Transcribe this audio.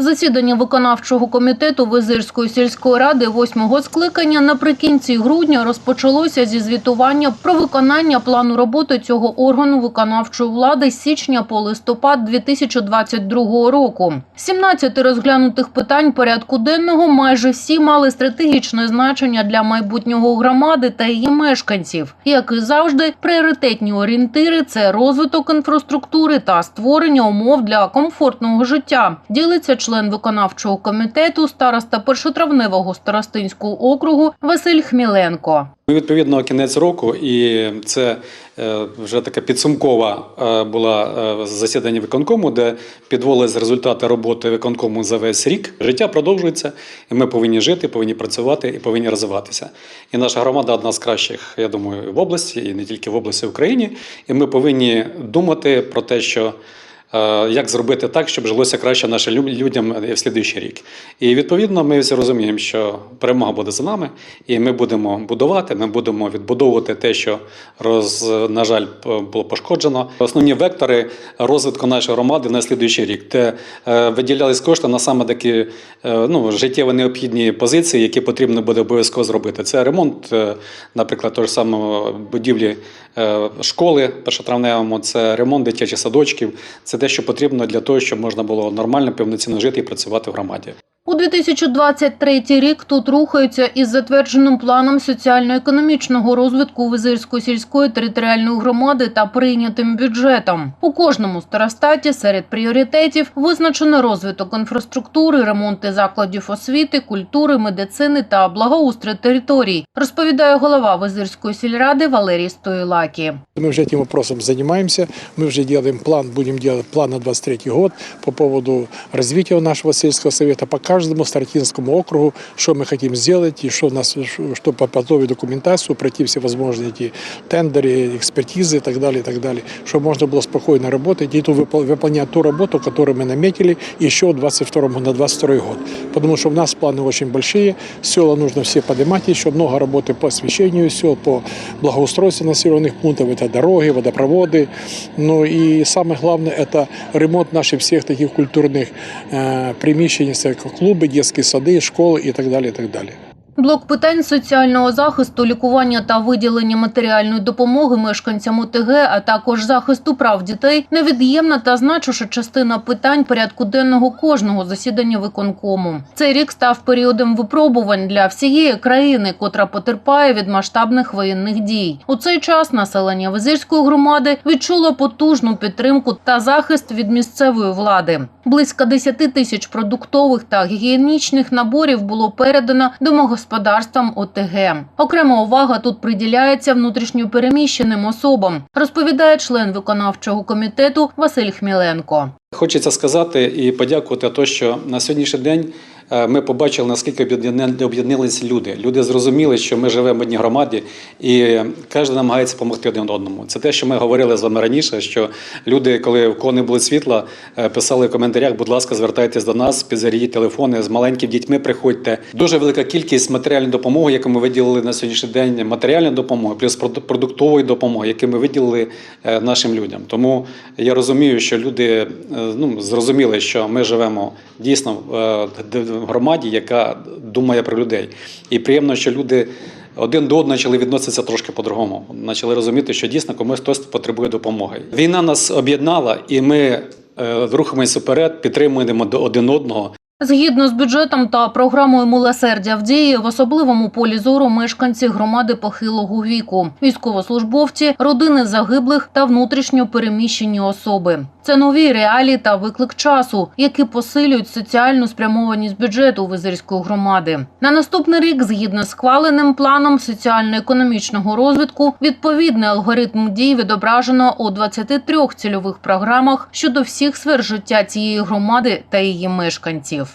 Засідання виконавчого комітету Визирської сільської ради восьмого скликання наприкінці грудня розпочалося зі звітування про виконання плану роботи цього органу виконавчої влади з січня по листопад 2022 року. З 17 розглянутих питань порядку денного майже всі мали стратегічне значення для майбутнього громади та її мешканців. Як і завжди, пріоритетні орієнтири це розвиток інфраструктури та створення умов для комфортного життя. Ділиться член виконавчого комітету староста першотравневого старостинського округу Василь Хміленко. Ну, Відповідно, кінець року, і це е, вже така підсумкова е, була е, засідання виконкому, де підводились результати роботи виконкому за весь рік. Життя продовжується, і ми повинні жити, повинні працювати і повинні розвиватися. І наша громада одна з кращих, я думаю, в області, і не тільки в області в Україні. І ми повинні думати про те, що. Е, Як зробити так, щоб жилося краще нашим людям в слідуючий рік? І відповідно ми всі розуміємо, що перемога буде за нами, і ми будемо будувати. Ми будемо відбудовувати те, що роз, на жаль, було пошкоджено. Основні вектори розвитку нашої громади на слідуючий рік, де е, виділялись кошти на саме такі е, ну, життєво необхідні позиції, які потрібно буде обов'язково зробити. Це ремонт, е, наприклад, того ж самого будівлі е, школи першотравневому, це ремонт дитячих садочків. Це те, що потрібно для того, щоб можна було нормально, повноцінно жити і працювати в громаді. У 2023 рік тут рухаються із затвердженим планом соціально-економічного розвитку Визирської сільської територіальної громади та прийнятим бюджетом. У кожному старостаті серед пріоритетів визначено розвиток інфраструктури, ремонти закладів освіти, культури, медицини та благоустрій територій, розповідає голова Визирської сільради Валерій Стоїлакі. Мы уже этим вопросом занимаемся. Мы уже делаем план, будем делать план на 23 год по поводу развития нашего сельского совета по каждому Старотинскому округу, что мы хотим сделать и что у нас, что подготовить документацию, пройти все возможные эти тендеры, экспертизы и так далее, и так далее, чтобы можно было спокойно работать и ту, выпол- выполнять ту работу, которую мы наметили еще в 22 на 22 год. Потому что у нас планы очень большие, села нужно все поднимать, еще много работы по освещению сел, по благоустройству населенных пунктов, это дороги, водопроводы. Ну и самое главное, это ремонт наших всех таких культурных э, приміщень, це як клуби, детские сады, школи и так далее, и так далее. Блок питань соціального захисту, лікування та виділення матеріальної допомоги мешканцям ОТГ, а також захисту прав дітей невід'ємна та значуща частина питань порядку денного кожного засідання виконкому. Цей рік став періодом випробувань для всієї країни, котра потерпає від масштабних воєнних дій. У цей час населення Визирської громади відчуло потужну підтримку та захист від місцевої влади. Близько 10 тисяч продуктових та гігієнічних наборів було передано домогосподарствам ОТГ. Окрема увага тут приділяється внутрішньо переміщеним особам, розповідає член виконавчого комітету Василь Хміленко. Хочеться сказати і подякувати, то, що на сьогоднішній день ми побачили, наскільки об'єдналися люди. Люди зрозуміли, що ми живемо в одній громаді, і кожен намагається допомогти один одному. Це те, що ми говорили з вами раніше. Що люди, коли в кого не було світла, е, писали в коментарях, будь ласка, звертайтесь до нас, підзаріть телефони з маленькими дітьми. Приходьте. Дуже велика кількість матеріальної допомоги, яку ми виділили на сьогоднішній день. Матеріальної допомоги, плюс проду- продуктової допомоги, яку ми виділили е, нашим людям. Тому я розумію, що люди е, ну, зрозуміли, що ми живемо дійсно е, в громаді, яка думає про людей. І приємно, що люди. Один до одного почали відноситися трошки по-другому. Почали розуміти, що дійсно комусь хтось потребує допомоги. Війна нас об'єднала, і ми е, рухаємося вперед, підтримуємо один одного. Згідно з бюджетом та програмою милосердя в дії, в особливому полі зору мешканці громади похилого віку, військовослужбовці, родини загиблих та внутрішньо переміщені особи. Це нові реалії та виклик часу, які посилюють соціальну спрямованість бюджету Визирської громади. На наступний рік, згідно з схваленим планом соціально-економічного розвитку, відповідний алгоритм дій відображено у 23 цільових програмах щодо всіх сфер життя цієї громади та її мешканців.